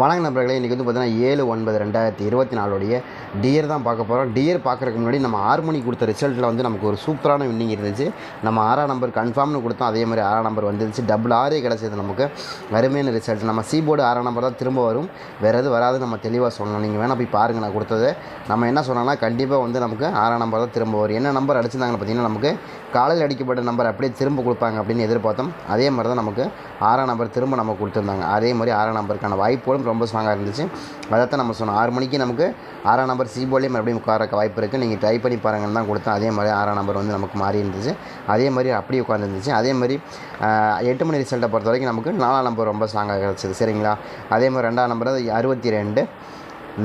வணக்க நண்பர்களே இன்றைக்கி வந்து பார்த்தீங்கன்னா ஏழு ஒன்பது ரெண்டாயிரத்தி இருபத்தி நாலுடைய டியர் தான் பார்க்க போகிறோம் டியர் பார்க்குறதுக்கு முன்னாடி நம்ம ஆறு மணி கொடுத்த ரிசல்ட்டில் வந்து நமக்கு ஒரு சூப்பரான வின்னிங் இருந்துச்சு. நம்ம ஆறாம் நம்பர் கன்ஃபார்ம்னு கொடுத்தோம் அதே மாதிரி ஆறாம் நம்பர் வந்துருச்சு. டபுள் ஆறே கிடச்சது நமக்கு. அருமையான ரிசல்ட் நம்ம சி போர்டு ஆறாம் நம்பர் தான் திரும்ப வரும். வேறு எது வராது நம்ம தெளிவாக சொல்லணும். நீங்கள் வேணால் போய் பாருங்கள் நான் கொடுத்தது. நம்ம என்ன சொன்னோம்னா கண்டிப்பாக வந்து நமக்கு ஆறாம் நம்பர் தான் திரும்ப வரும். என்ன நம்பர் அடிச்சிருந்தாங்கன்னு பார்த்தீங்கன்னா நமக்கு காலையில் அடிக்கப்பட்ட நம்பர் அப்படியே திரும்ப கொடுப்பாங்க அப்படின்னு எதிர்பார்த்தோம். அதே மாதிரி தான் நமக்கு ஆறாம் நம்பர் திரும்ப நம்ம கொடுத்துருந்தாங்க. அதே மாதிரி ஆறாம் நம்பருக்கான வாய்ப்புகளும் ரொம்ப ஸ்ட்ராங்காக இருந்துச்சு. அதைத்தான் நம்ம சொன்னோம். ஆறு மணிக்கு நமக்கு ஆறாம் நம்பர் சி மறுபடியும் உட்காரக்க வாய்ப்பு இருக்குது நீங்கள் ட்ரை பண்ணி பாருங்கன்னு தான் கொடுத்தோம் அதே மாதிரி ஆறாம் நம்பர் வந்து நமக்கு மாறி இருந்துச்சு. அதே மாதிரி அப்படியே உட்காந்துருந்துச்சு அதே மாதிரி எட்டு மணி ரிசல்ட்டை பொறுத்த வரைக்கும் நமக்கு நாலாம் நம்பர் ரொம்ப ஸ்ட்ராங்காக கிடச்சிது. சரிங்களா? அதே மாதிரி ரெண்டாம் நம்பர் அறுபத்தி ரெண்டு.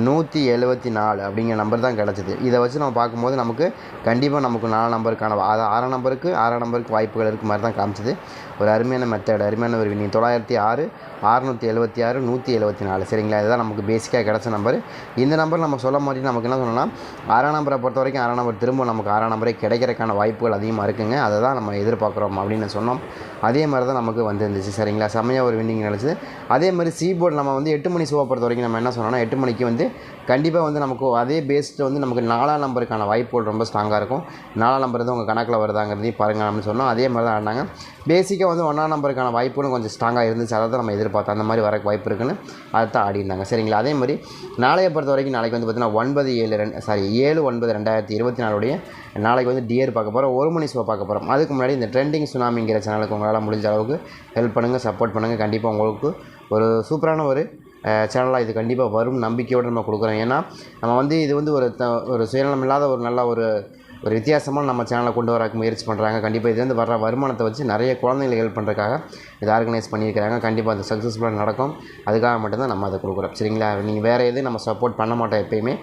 நூற்றி எழுபத்தி நாலு அப்படிங்கிற நம்பர் தான் கிடச்சிது. இதை வச்சு நம்ம பார்க்கும்போது நமக்கு கண்டிப்பாக நமக்கு நாலு நம்பருக்கான அதாவது ஆறாம் நம்பருக்கு ஆறாம் நம்பருக்கு வாய்ப்புகள் இருக்க மாதிரி தான் காமிச்சது. ஒரு அருமையான மெத்தட் அருமையான ஒரு வினிங் தொள்ளாயிரத்தி ஆறு அறுநூற்றி எழுபத்தி ஆறு நூற்றி எழுபத்தி நாலு. சரிங்களா? இதுதான் நமக்கு பேசிக்காக கிடச்ச நம்பர் இந்த நம்பர் நம்ம சொல்ல மாதிரி நமக்கு என்ன சொன்னோம்னா ஆறாம் நம்பரை பொறுத்த வரைக்கும் ஆறாம் நம்பர் திரும்ப நமக்கு ஆறாம் நம்பரே கிடைக்கிறதுக்கான வாய்ப்புகள் அதிகமாக இருக்குங்க. அதை தான் நம்ம எதிர்பார்க்குறோம் அப்படின்னு சொன்னோம். அதே மாதிரி தான் நமக்கு வந்துருந்துச்சு. சரிங்களா? செம்மையாக ஒரு வின்னிங் நினச்சிது அதே மாதிரி சீபோர்டு நம்ம வந்து எட்டு மணி ஷோவை பொறுத்த வரைக்கும் நம்ம என்ன சொன்னோம்னா எட்டு மணிக்கு வந்து வந்து கண்டிப்பாக வந்து நமக்கு அதே பேஸ்டு வந்து நமக்கு நாலாம் நம்பருக்கான வாய்ப்புகள் ரொம்ப ஸ்ட்ராங்காக இருக்கும். நாலாம் நம்பர் தான் உங்கள் கணக்கில் வருதாங்கிறதையும் பாருங்க அப்படின்னு சொன்னோம். அதே மாதிரி தான் ஆடினாங்க பேசிக்காக வந்து ஒன்றாம் நம்பருக்கான வாய்ப்புகளும் கொஞ்சம் ஸ்ட்ராங்காக இருந்துச்சு. அதை தான் நம்ம எதிர்பார்த்தோம். அந்த மாதிரி வர வாய்ப்பு இருக்குன்னு அதை தான் ஆடி இருந்தாங்க சரிங்களா? அதே மாதிரி நாளையை பொறுத்த வரைக்கும் நாளைக்கு வந்து பார்த்தீங்கன்னா ஒன்பது ஏழு ரெண்டு சாரி ஏழு ஒன்பது ரெண்டாயிரத்தி இருபத்தி நாலுடைய நாளைக்கு வந்து டியர் பார்க்க போகிறோம் ஒரு மணி ஷோ பார்க்க போகிறோம் அதுக்கு முன்னாடி இந்த ட்ரெண்டிங் சுனாமிங்கிற சேனலுக்கு உங்களால் முடிஞ்ச அளவுக்கு ஹெல்ப் பண்ணுங்கள் சப்போர்ட் பண்ணுங்கள் கண்டிப்பாக உங்களுக்கு ஒரு சூப்பரான ஒரு சேனலாக இது கண்டிப்பாக வரும். நம்பிக்கையோடு நம்ம கொடுக்குறோம். ஏன்னா நம்ம வந்து இது வந்து ஒரு த ஒரு சுயநலம் இல்லாத ஒரு நல்ல ஒரு ஒரு வித்தியாசமாக நம்ம சேனலை கொண்டு வரக்கு முயற்சி பண்ணுறாங்க கண்டிப்பாக இதுலேருந்து வர வருமானத்தை வச்சு நிறைய குழந்தைங்களை ஹெல்ப் பண்ணுறதுக்காக இதை ஆர்கனைஸ் பண்ணியிருக்கிறாங்க. கண்டிப்பாக அது சக்ஸஸ்ஃபுல்லாக நடக்கும். அதுக்காக மட்டும்தான் நம்ம அதை கொடுக்குறோம். சரிங்களா? நீங்கள் வேறு எதுவும் நம்ம சப்போர்ட் பண்ண மாட்டோம் எப்பயுமே.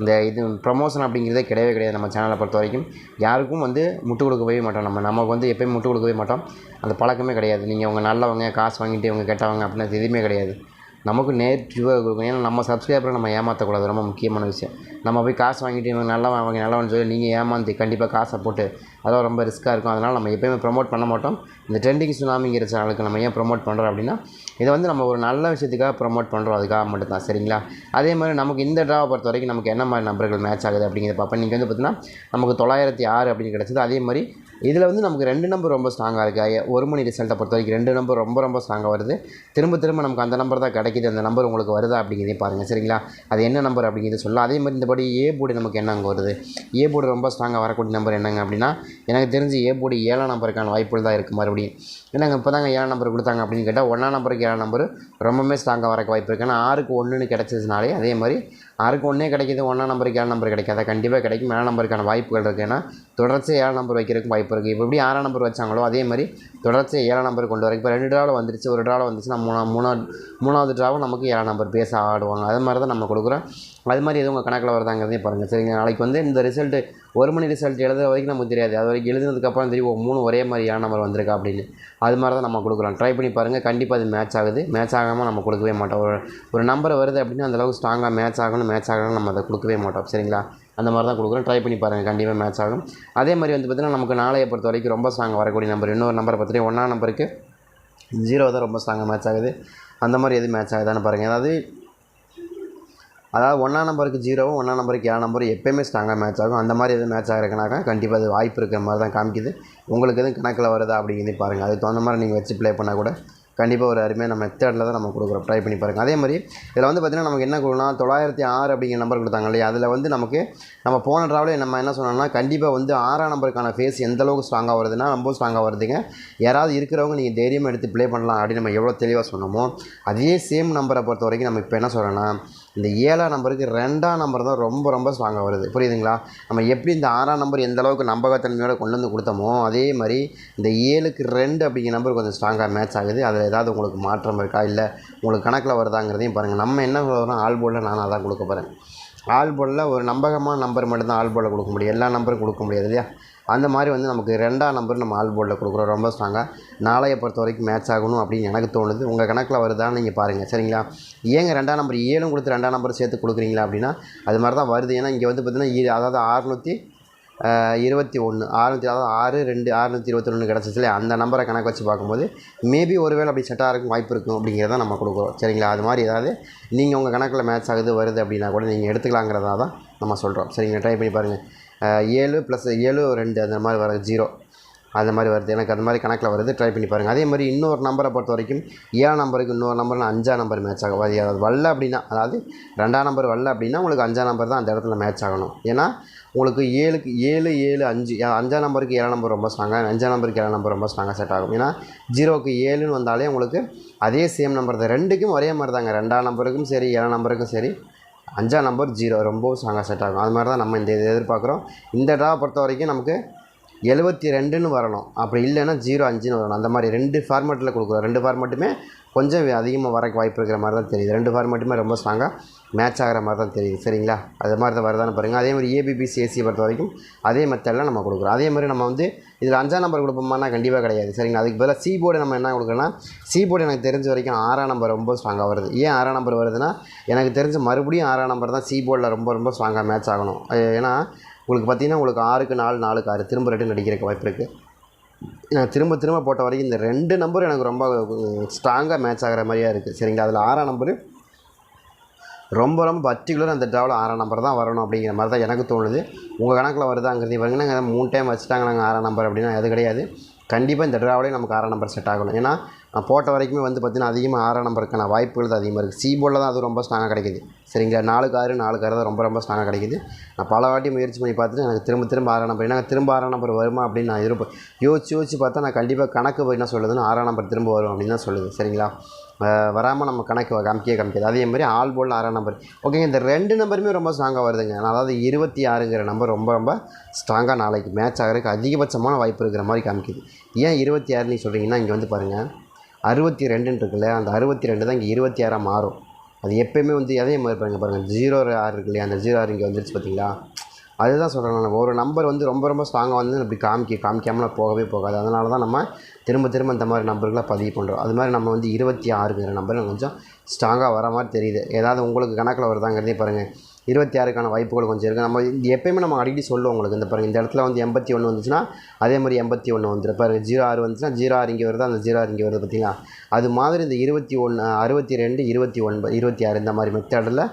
இந்த இது ப்ரமோஷன் அப்படிங்கிறதே கிடையவே கிடையாது நம்ம சேனலை பொறுத்த வரைக்கும். யாருக்கும் வந்து முட்டு கொடுக்கவே மாட்டோம் நம்ம. நமக்கு வந்து எப்பயுமே முட்டு கொடுக்கவே மாட்டோம். அந்த பழக்கமே கிடையாது. நீங்கள் உங்கள் நல்லவங்க காசு வாங்கிட்டு இவங்க கெட்டவங்க அப்படின்னு எதுவுமே கிடையாது. நமக்கு நேர்ட்டிவாக கொடுக்கும் ஏன்னா நம்ம சப்ஸ்கிரைபரை நம்ம ஏமாற்றக்கூடாது ரொம்ப முக்கியமான விஷயம். நம்ம போய் காசு வாங்கிட்டு இவங்க நல்லவன் அவங்க நல்லவன் சொல்லி நீங்கள் ஏமாந்து கண்டிப்பாக காசை போட்டு அதெல்லாம் ரொம்ப ரிஸ்க்காக இருக்கும். அதனால் நம்ம எப்போயுமே ப்ரோமோட் பண்ண மாட்டோம். இந்த ட்ரெண்டிங் சுனாமிங்கிற சேனலுக்கு நம்ம ஏன் ப்ரோமோட் பண்ணுறோம் அப்படின்னா இதை வந்து நம்ம ஒரு நல்ல விஷயத்துக்காக ப்ரொமோட் பண்ணுறோம் அதுக்காக மட்டும்தான். சரிங்களா? அதே மாதிரி நமக்கு இந்த ட்ராவை பொறுத்த வரைக்கும் நமக்கு என்ன மாதிரி நம்பர்கள் மேட்ச் ஆகுது அப்படிங்கிறத பார்ப்போம். நீங்கள் வந்து பார்த்தீங்கன்னா நமக்கு தொள்ளாயிரத்தி ஆறு அப்படின்னு கிடச்சிது. அதே மாதிரி இதில் வந்து நமக்கு ரெண்டு நம்பர் ரொம்ப ஸ்ட்ராங்காக இருக்குது ஒரு மணி ரிசல்ட்டை பொறுத்த வரைக்கும் ரெண்டு நம்பர் ரொம்ப ரொம்ப ஸ்ட்ராங்காக வருது. திரும்ப திரும்ப நமக்கு அந்த நம்பர் தான் கிடைக்குது. அந்த நம்பர் உங்களுக்கு வருதா அப்படிங்கிறதே பாருங்கள் சரிங்களா? அது என்ன நம்பர் அப்படிங்கிறது சொல்லலாம். அதே மாதிரி இந்தபடி ஏ போர்டு நமக்கு என்ன அங்கே வருது? ஏ போர்டு ரொம்ப ஸ்ட்ராங்காக வரக்கூடிய நம்பர் என்னங்க அப்படின்னா எனக்கு தெரிஞ்சு ஏ போர்டு ஏழாம் நம்பருக்கான வாய்ப்புகள் தான் இருக்குது மறுபடியும். என்னங்க இப்போ தாங்க ஏழாம் நம்பர் கொடுத்தாங்க அப்படின்னு கேட்டால் ஒன்றாம் நம்பருக்கு ஏழாம் நம்பர். ரொம்பவுமே ஸ்ட்ராங்காக வரக்கு வாய்ப்பு இருக்குது ஏன்னா ஆறுக்கு ஒன்றுன்னு கிடச்சதுனாலே அதே மாதிரி யாருக்கு ஒன்றே கிடைக்கிது ஒன்றாம் நம்பருக்கு ஏழு நம்பர் கிடைக்காதா? கண்டிப்பாக கிடைக்கும். ஏழாம் நம்பருக்கான வாய்ப்புகள் இருக்குது ஏன்னா தொடர்ச்சி ஏழாம் நம்பர் வைக்கிறதுக்கு வாய்ப்பு இருக்குது இப்போ எப்படி ஆறாம் நம்பர் வச்சாங்களோ அதே மாதிரி தொடர்ச்சி ஏழாம் நம்பர் கொண்டு வர இப்போ ரெண்டு ட்ராவில் வந்துருச்சு ஒரு ட்ராவில் வந்துச்சுன்னா மூணா மூணாவது மூணாவது ட்ராவும் நமக்கு ஏழாம் நம்பர் பேச ஆடுவாங்க. அது மாதிரி தான் நம்ம கொடுக்குறோம். அது மாதிரி எதுவும் உங்கள் கணக்கில் வருதாங்கிறதையும் பாருங்கள் சரிங்க நாளைக்கு வந்து இந்த ரிசல்ட்டு ஒரு மணி ரிசல்ட் எழுதுற வரைக்கும் நமக்கு தெரியாது. அது வரைக்கும் எழுதுனதுக்கப்புறம் தெரியும் மூணு ஒரே மாதிரி ஏழாம் நம்பர் வந்திருக்கா அப்படின்னு. அது மாதிரி தான் நம்ம கொடுக்குறோம். ட்ரை பண்ணி பாருங்கள் கண்டிப்பாக அது மேட்ச் ஆகுது. மேட்ச் ஆகாமல் நம்ம கொடுக்கவே மாட்டோம். ஒரு ஒரு நம்பர் வருது அப்படின்னா அந்தளவுக்கு ஸ்ட்ராங்காக மேட்ச் ஆகணும். மேட்ச் ஆகணும் நம்ம அதை கொடுக்கவே மாட்டோம். சரிங்களா? அந்த மாதிரி தான் கொடுக்குறோம். ட்ரை பண்ணி பாருங்கள் கண்டிப்பாக மேட்ச் ஆகும். அதே மாதிரி வந்து பார்த்திங்கன்னா நமக்கு நாளையை பொறுத்த வரைக்கும் ரொம்ப ஸ்ட்ராங் வரக்கூடிய நம்பர் இன்னொரு நம்பரை பார்த்துட்டு ஒன்றா நம்பருக்கு ஜீரோ தான் ரொம்ப ஸ்ட்ராங்காக மேட்ச் ஆகுது. அந்த மாதிரி எது மேட்ச் ஆகுதான்னு பாருங்கள் அதாவது அதாவது ஒன்றா நம்பருக்கு ஜீரோவும் ஒன்றாம் நம்பருக்கு ஏழு நம்பரும் எப்போயுமே ஸ்ட்ராங்காக மேட்ச் ஆகும். அந்த மாதிரி எதுவும் மேட்ச் ஆகிறதுனாக்கா கண்டிப்பாக அது வாய்ப்பு இருக்கிற மாதிரி தான் காமிக்குது. உங்களுக்கு எதுவும் கணக்கில் வருதா அப்படிங்கிறது பாருங்கள் அதுக்கு தகுந்த மாதிரி நீங்கள் வச்சு ப்ளே பண்ணால் கூட கண்டிப்பாக ஒரு அருமையாக நம்ம மெத்தடில் தான் நம்ம கொடுக்குறோம். ட்ரை பண்ணி பாருங்கள் அதே மாதிரி இதில் வந்து பார்த்திங்கன்னா நமக்கு என்ன கொடுக்குன்னா தொள்ளாயிரத்தி ஆறு அப்படிங்கிற நம்பர் கொடுத்தாங்க இல்லையா? அதில் வந்து நமக்கு நம்ம போன ட்ராவலே நம்ம என்ன சொன்னோம்னா கண்டிப்பாக வந்து ஆறாம் நம்பருக்கான ஃபேஸ் எந்த அளவுக்கு ஸ்ட்ராங்காக வருதுன்னா ரொம்ப ஸ்ட்ராங்காக வருதுங்க. யாராவது இருக்கிறவங்க நீங்கள் தைரியமாக எடுத்து ப்ளே பண்ணலாம் அப்படின்னு நம்ம எவ்வளோ தெளிவாக சொன்னோமோ அதே சேம் நம்பரை பொறுத்த வரைக்கும் நம்ம இப்போ என்ன சொல்கிறோன்னா இந்த ஏழாம் நம்பருக்கு ரெண்டாம் நம்பர் தான் ரொம்ப ரொம்ப ஸ்ட்ராங்காக வருது. புரியுதுங்களா? நம்ம எப்படி இந்த ஆறாம் நம்பர் எந்த அளவுக்கு நம்பகத்தன்மையோட கொண்டு வந்து கொடுத்தோமோ அதே மாதிரி இந்த ஏழுக்கு ரெண்டு அப்படிங்கிற நம்பர் கொஞ்சம் ஸ்ட்ராங்காக மேட்ச் ஆகுது. அதில் ஏதாவது உங்களுக்கு மாற்றம் இருக்கா? இல்லை உங்களுக்கு கணக்கில் வருதாங்கிறதையும் பாருங்கள் நம்ம என்ன சொல்கிறோம் ஆல் போர்டில் நான் அதான் கொடுக்க போகிறேன் ஆல் ஒரு நம்பகமான நம்பர் மட்டும்தான் ஆல் கொடுக்க முடியும். எல்லா நம்பரும் கொடுக்க முடியாது இல்லையா? அந்த மாதிரி வந்து நமக்கு ரெண்டாம் நம்பர் நம்ம ஆல் போர்டில் கொடுக்குறோம். ரொம்ப ஸ்ட்ராங்காக நாளையை பொறுத்த வரைக்கும் மேட்ச் ஆகணும் அப்படின்னு எனக்கு தோணுது. உங்கள் கணக்கில் வருதான்னு நீங்கள் பாருங்கள் சரிங்களா? ஏங்க ரெண்டாம் நம்பர் ஏழும் கொடுத்து ரெண்டாம் நம்பர் சேர்த்து கொடுக்குறீங்களா அப்படின்னா அது மாதிரி தான் வருது. ஏன்னா இங்கே வந்து பார்த்திங்கன்னா அதாவது அறுநூற்றி இருபத்தி ஒன்று ஆறுநூற்றி அதாவது ஆறு ரெண்டு ஆறுநூற்றி இருபத்தொன்று கிடச்சிச்சு இல்லையா? அந்த நம்பரை கணக்கு வச்சு பார்க்கும்போது மேபி ஒருவேளை அப்படி செட்டாக இருக்கும் வாய்ப்பு இருக்கும் அப்படிங்கிறத நம்ம கொடுக்குறோம். சரிங்களா? அது மாதிரி ஏதாவது நீங்கள் உங்கள் கணக்கில் மேட்ச் ஆகுது வருது அப்படின்னா கூட நீங்கள் எடுத்துக்கலாங்கிறதா தான் நம்ம சொல்கிறோம் சரிங்களா? ட்ரை பண்ணி பாருங்கள் ஏழு ப்ளஸ் ஏழு ரெண்டு அந்த மாதிரி வர ஜீரோ அந்த மாதிரி வருது. எனக்கு அந்த மாதிரி கணக்கில் வருது. ட்ரை பண்ணி பாருங்கள் அதே மாதிரி இன்னொரு நம்பரை பொறுத்த வரைக்கும் ஏழாம் நம்பருக்கு இன்னொரு நம்பர்னா அஞ்சாம் நம்பர் மேட்ச் ஆகும். அது வரல அப்படின்னா அதாவது ரெண்டாம் நம்பர் வரல அப்படின்னா உங்களுக்கு அஞ்சாம் நம்பர் தான் அந்த இடத்துல மேட்ச் ஆகணும். ஏன்னா உங்களுக்கு ஏழுக்கு ஏழு ஏழு அஞ்சு அஞ்சாம் நம்பருக்கு ஏழாம் நம்பர் ரொம்ப ஸ்ட்ராங்காக அஞ்சாம் நம்பருக்கு ஏழாம் நம்பர் ரொம்ப ஸ்ட்ராங்காக செட் ஆகும். ஏன்னா ஜீரோக்கு ஏழுன்னு வந்தாலே உங்களுக்கு அதே சேம் நம்பர் தான். ரெண்டுக்கும் ஒரே மாதிரி தாங்க. ரெண்டாம் நம்பருக்கும் சரி ஏழாம் நம்பருக்கும் சரி அஞ்சாம் நம்பர் ஜீரோ. ரொம்ப ஸ்ட்ராங்காக செட் ஆகும். அது மாதிரி தான் நம்ம இந்த இதை எதிர்பார்க்குறோம். இந்த ட்ரா பொறுத்த வரைக்கும் நமக்கு எழுபத்தி ரெண்டுன்னு வரணும். அப்படி இல்லைன்னா ஜீரோ அஞ்சுன்னு வரணும். அந்த மாதிரி ரெண்டு ஃபார்மேட்டில் கொடுக்குறோம் ரெண்டு ஃபார்மேட்டுமே கொஞ்சம் அதிகமாக வரக்கு வாய்ப்பு இருக்கிற மாதிரி தான் தெரியுது. ரெண்டு ஃபார்மேட்டுமே ரொம்ப ஸ்ட்ராங்காக மேட்ச் ஆகிற மாதிரி தான் தெரியுது. சரிங்களா? அது மாதிரி தான் வருதான்னு பாருங்கள் அதே மாதிரி ஏபிபிசி ஏசி பொறுத்த வரைக்கும் அதே மெத்தடில் நம்ம கொடுக்குறோம். அதே மாதிரி நம்ம வந்து இதில் அஞ்சாம் நம்பர் கொடுப்போம்னா கண்டிப்பாக கிடையாது. சரிங்களா? அதுக்கு பதிலாக சி போர்டு நம்ம என்ன கொடுக்குறோன்னா சி போர்டு எனக்கு தெரிஞ்ச வரைக்கும் ஆறாம் நம்பர் ரொம்ப ஸ்ட்ராங்காக வருது. ஏன் ஆறாம் நம்பர் வருதுன்னா எனக்கு தெரிஞ்ச மறுபடியும் ஆறாம் நம்பர் தான் சி போர்டில் ரொம்ப ரொம்ப ஸ்ட்ராங்காக மேட்ச் ஆகணும். ஏன்னா உங்களுக்கு பார்த்தீங்கன்னா உங்களுக்கு ஆறுக்கு நாலு நாலுக்கு ஆறு திரும்ப ரிட்டன் அடிக்கிறக்கு வாய்ப்பு இருக்குது நான் திரும்ப திரும்ப போட்ட வரைக்கும் இந்த ரெண்டு நம்பரும் எனக்கு ரொம்ப ஸ்ட்ராங்காக மேட்ச் ஆகிற மாதிரியாக இருக்குது சரிங்களா? அதில் ஆறாம் நம்பரு ரொம்ப ரொம்ப பர்டிகுலர் அந்த ட்ராவில் ஆறாம் நம்பர் தான் வரணும் அப்படிங்கிற மாதிரி தான் எனக்கு தோணுது. உங்கள் கணக்கில் வருதாங்கிறது பாருங்க. நாங்கள் மூணு டைம் வச்சுட்டாங்க நாங்கள் ஆறாம் நம்பர் அப்படின்னா அது கிடையாது. கண்டிப்பாக இந்த ட்ராவிலே நமக்கு ஆறாம் நம்பர் செட் ஆகணும். ஏன்னா நான் போட்ட வரைக்குமே வந்து பார்த்திங்கன்னா அதிகமாக ஆறாம் நம்பருக்கான வாய்ப்புகள் தான் அதிகமாக இருக்குது சி போர்டில் தான் அது ரொம்ப ஸ்ட்ராங்காக கிடைக்குது. சரிங்களா நாலுக்கு ஆறு நாலுக்கு ஆறு தான் ரொம்ப ரொம்ப ஸ்ட்ராங்காக கிடைக்குது. நான் பல வாட்டி முயற்சி பண்ணி பார்த்துட்டு எனக்கு திரும்ப திரும்ப ஆறாம் நம்பர் ஏன்னா திரும்ப ஆறாம் நம்பர் வருமா அப்படின்னு நான் இருப்பேன் யோசிச்சு யோசிச்சு பார்த்தா நான் கண்டிப்பாக கணக்கு என்ன சொல்லுதுன்னு ஆறாம் நம்பர் திரும்ப வரும் அப்படின்னு தான் சொல்லுது. சரிங்களா? வராமல் நம்ம கணக்கு காமிக்கவே காமிக்காது. அதே மாதிரி ஆல் போல் ஆறாம் நம்பர் ஓகேங்க இந்த ரெண்டு நம்பருமே ரொம்ப ஸ்ட்ராங்காக வருதுங்க. அதாவது இருபத்தி ஆறுங்கிற நம்பர் ரொம்ப ரொம்ப ஸ்ட்ராங்காக நாளைக்கு மேட்ச் ஆகிறதுக்கு அதிகபட்சமான வாய்ப்பு இருக்கிற மாதிரி காமிக்குது. ஏன் இருபத்தி ஆறு நீங்கள் சொல்கிறீங்கன்னா இங்கே வந்து பாருங்கள் அறுபத்தி ரெண்டுன்னு இருக்குல்ல அந்த அறுபத்தி ரெண்டு தான் இங்கே இருபத்தி ஆறாக மாறும். அது எப்போயுமே வந்து அதே மாதிரி பாருங்க பாருங்கள் ஜீரோ ஆறு இருக்கு இல்லையா அந்த ஜீரோ ஆறு இங்கே வந்துருச்சு பார்த்தீங்களா அதுதான் சொல்கிறேன் நான். ஒரு நம்பர் வந்து ரொம்ப ரொம்ப ஸ்ட்ராங்காக வந்து இப்படி காமிக்க காமிக்காமல் போகவே போகாது. அதனால தான் நம்ம திரும்ப திரும்ப இந்த மாதிரி நம்பர்களை பதிவு பண்ணுறோம் அது மாதிரி நம்ம வந்து இருபத்தி ஆறுங்கிற நம்பர் கொஞ்சம் ஸ்ட்ராங்காக வர மாதிரி தெரியுது. ஏதாவது உங்களுக்கு கணக்கில் வருதாங்கிறதே பாருங்கள் இருபத்தி ஆறுக்கான வாய்ப்புகள் கொஞ்சம் இருக்குது நம்ம இந்த எப்பயுமே நம்ம அடிக்கடி சொல்லுவோம் உங்களுக்கு. இந்த பாருங்கள் இந்த இடத்துல வந்து எண்பத்தி ஒன்று வந்துச்சுன்னா அதே மாதிரி எண்பத்தி ஒன்று வந்துடும் பாருங்கள் ஜீரோ ஆறு வந்துச்சுன்னா ஜீரோ ஆறு இங்கே வருது? அந்த ஜீரோ ஆறு இங்கே வருது பார்த்தீங்களா? அது மாதிரி இந்த இருபத்தி ஒன்று அறுபத்தி ரெண்டு இருபத்தி ஒன்பது இருபத்தி ஆறு இந்த மாதிரி மெத்தடில்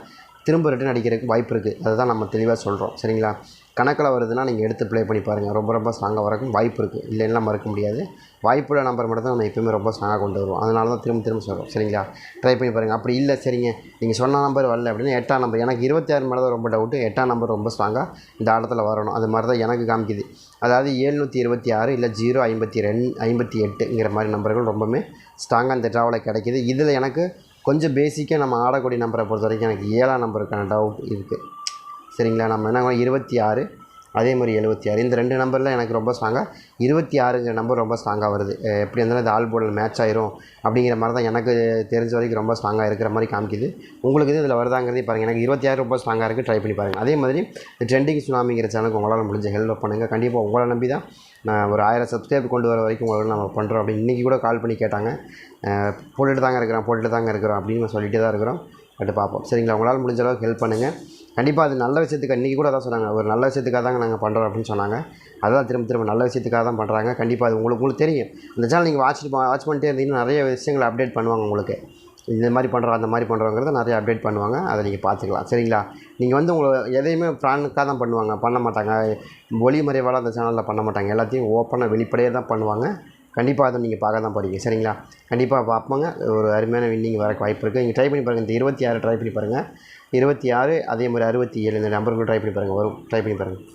திரும்ப ரிட்டன் அடிக்கிறதுக்கு வாய்ப்பு இருக்குது அதை தான் நம்ம தெளிவாக சொல்கிறோம் சரிங்களா? கணக்கில் வருதுன்னா நீங்கள் எடுத்து ப்ளே பண்ணி பாருங்கள் ரொம்ப ரொம்ப ஸ்ட்ராங்காக வரக்கும் வாய்ப்பு இருக்குது இல்லைன்னா மறுக்க முடியாது. வாய்ப்புள்ள நம்பர் மட்டும் தான் நம்ம எப்பவுமே ரொம்ப ஸ்ட்ராங்காக கொண்டு வருவோம். அதனால தான் திரும்ப திரும்ப சொல்கிறோம் சரிங்களா? ட்ரை பண்ணி பாருங்கள் அப்படி இல்லை சரிங்க. நீங்கள் சொன்ன நம்பர் வரல அப்படின்னா எட்டாம் நம்பர் எனக்கு இருபத்தி ஆறு மேலே தான் ரொம்ப டவுட்டு எட்டாம் நம்பர் ரொம்ப ஸ்ட்ராங்காக இந்த ஆட்டத்தில் வரணும். அது மாதிரி தான் எனக்கு காமிக்குது. அதாவது ஏழ்நூற்றி இருபத்தி ஆறு இல்லை ஜீரோ ஐம்பத்தி ரெண்டு ஐம்பத்தி எட்டுங்கிற மாதிரி நம்பர்கள் ரொம்பவுமே ஸ்ட்ராங்காக இந்த ட்ராவில் கிடைக்கிது. இதில் எனக்கு கொஞ்சம் பேசிக்காக நம்ம ஆடக்கூடிய நம்பரை பொறுத்த வரைக்கும் எனக்கு ஏழாம் நம்பருக்கான டவுட் இருக்குது சரிங்களா? நம்ம என்ன இருபத்தி ஆறு அதே மாதிரி எழுபத்தி ஆறு. இந்த ரெண்டு நம்பரில் எனக்கு ரொம்ப ஸ்ட்ராங்காக இருபத்தி ஆறுங்கிற நம்பர் ரொம்ப ஸ்ட்ராங்காக வருது. எப்படி இருந்தாலும் இது ஆல் போர்டில் மேட்ச் ஆயிரும் அப்படிங்கிற மாதிரி தான் எனக்கு தெரிஞ்ச வரைக்கும் ரொம்ப ஸ்ட்ராங்காக இருக்கிற மாதிரி காமிக்குது. உங்களுக்கு இது இதில் வருதாங்கிறதே பாருங்கள் எனக்கு இருபத்தி ஆறு ரொம்ப ஸ்ட்ராங்காக இருக்குது ட்ரை பண்ணி பாருங்கள் அதே மாதிரி இந்த ட்ரெண்டிங் சுனாமிங்கிற சேனலுக்கு உங்களால் முடிஞ்ச ஹெல்ப் பண்ணுங்கள் கண்டிப்பாக உங்களை நம்பி தான் நான் ஒரு ஆயிரம் சப்ஸ்கிரைப் கொண்டு வர வரைக்கும் உங்களை நம்ம பண்ணுறோம் அப்படின்னு இன்றைக்கி கூட கால் பண்ணி கேட்டாங்க. போட்டுட்டு தாங்க இருக்கிறோம் போட்டுட்டு தாங்க இருக்கிறோம் அப்படின்னு சொல்லிட்டு தான் இருக்கிறோம். பட் பார்ப்போம் சரிங்களா? உங்களால் முடிஞ்ச அளவுக்கு ஹெல்ப் பண்ணுங்கள் கண்டிப்பாக அது நல்ல விஷயத்துக்கு இன்றைக்கி கூட அதான் சொன்னாங்க. ஒரு நல்ல விஷயத்துக்காக தாங்க நாங்கள் பண்ணுறோம் அப்படின்னு சொன்னாங்க. அதான் திரும்ப திரும்ப நல்ல விஷயத்துக்காக தான் பண்ணுறாங்க கண்டிப்பாக அது உங்களுக்கு உங்களுக்கு தெரியும். இந்த சேனல் நீங்கள் வாட்ச் வாட்ச் பண்ணிட்டே இருந்தீங்கன்னா நிறைய விஷயங்களை அப்டேட் பண்ணுவாங்க உங்களுக்கு. இந்த மாதிரி பண்ணுறோம் அந்த மாதிரி பண்ணுறோங்கிறத நிறைய அப்டேட் பண்ணுவாங்க. அதை நீங்கள் பார்த்துக்கலாம். சரிங்களா? நீங்கள் வந்து உங்களை எதையுமே ப்ளானுக்காக தான் பண்ணுவாங்க. பண்ண மாட்டாங்க. ஒளி மறைவால் அந்த சேனலில் பண்ண மாட்டாங்க. எல்லாத்தையும் ஓப்பனாக வெளிப்படையாக தான் பண்ணுவாங்க. கண்டிப்பாக அதை நீங்கள் பார்க்க தான் போகிறீங்க சரிங்களா? கண்டிப்பாக பார்ப்போங்க. ஒரு அருமையான வின்னிங் வரக்கு வாய்ப்பு இருக்குது நீங்கள் ட்ரை பண்ணி பாருங்கள் இந்த இருபத்தி ஆறு ட்ரை பண்ணி பாருங்கள் இருபத்தி ஆறு அதே மாதிரி அறுபத்தி ஏழு இந்த நம்பர்களும் ட்ரை பண்ணி பாருங்கள் வரும். ட்ரை பண்ணி பாருங்கள்